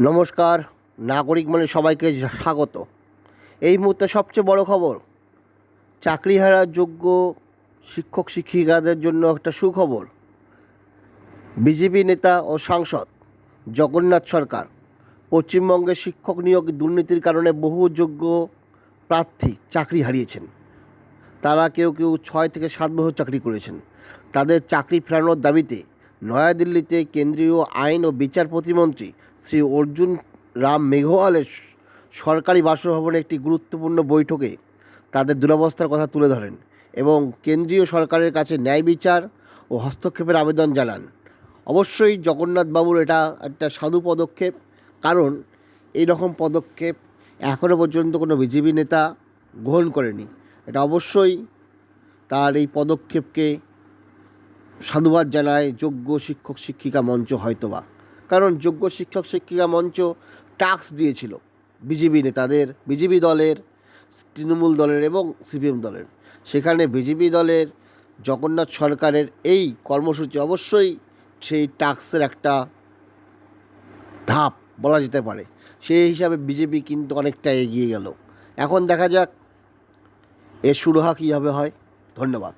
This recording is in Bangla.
নমস্কার, নাগরিক মানে সবাইকে স্বাগত। এই মুহূর্তে সবচেয়ে বড় খবর চাকরি হারার যোগ্য শিক্ষক শিক্ষিকাদের জন্য একটা সুখবর। বিজেপি নেতা ও সাংসদ জগন্নাথ সরকার পশ্চিমবঙ্গে শিক্ষক নিয়োগ দুর্নীতির কারণে বহু যোগ্য প্রার্থী চাকরি হারিয়েছেন। তারা কেউ কেউ ছয় থেকে সাত বছর চাকরি করেছেন। তাদের চাকরি ফেরানোর দাবিতে নয়াদিল্লিতে কেন্দ্রীয় আইন ও বিচার প্রতিমন্ত্রী শ্রী অর্জুন রাম মেঘওয়ালের সরকারি বাসভবনে একটি গুরুত্বপূর্ণ বৈঠকে তাদের দুরবস্থার কথা তুলে ধরেন এবং কেন্দ্রীয় সরকারের কাছে ন্যায় বিচার ও হস্তক্ষেপের আবেদন জানান। অবশ্যই জগন্নাথবাবুর এটা একটা সাধু পদক্ষেপ, কারণ এই রকম পদক্ষেপ এখনও পর্যন্ত কোনো বিজেপি নেতা গ্রহণ করেনি। এটা অবশ্যই তার এই পদক্ষেপকে সাধুবাদ জানায় যোগ্য শিক্ষক শিক্ষিকা মঞ্চ হয়তোবা। কারণ যোগ্য শিক্ষক শিক্ষিকা মঞ্চ টাস্ক দিয়েছিল বিজেপি নেতাদের, বিজেপি দলের, তৃণমূল দলের এবং সিপিএম দলের। সেখানে বিজেপি দলের জগন্নাথ সরকারের এই কর্মসূচি অবশ্যই সেই টাস্কের একটা ধাপ বলা যেতে পারে। সেই হিসাবে বিজেপি কিন্তু অনেকটা এগিয়ে গেল। এখন দেখা যাক এর শুরু সুরাহা কীভাবে হয়। ধন্যবাদ।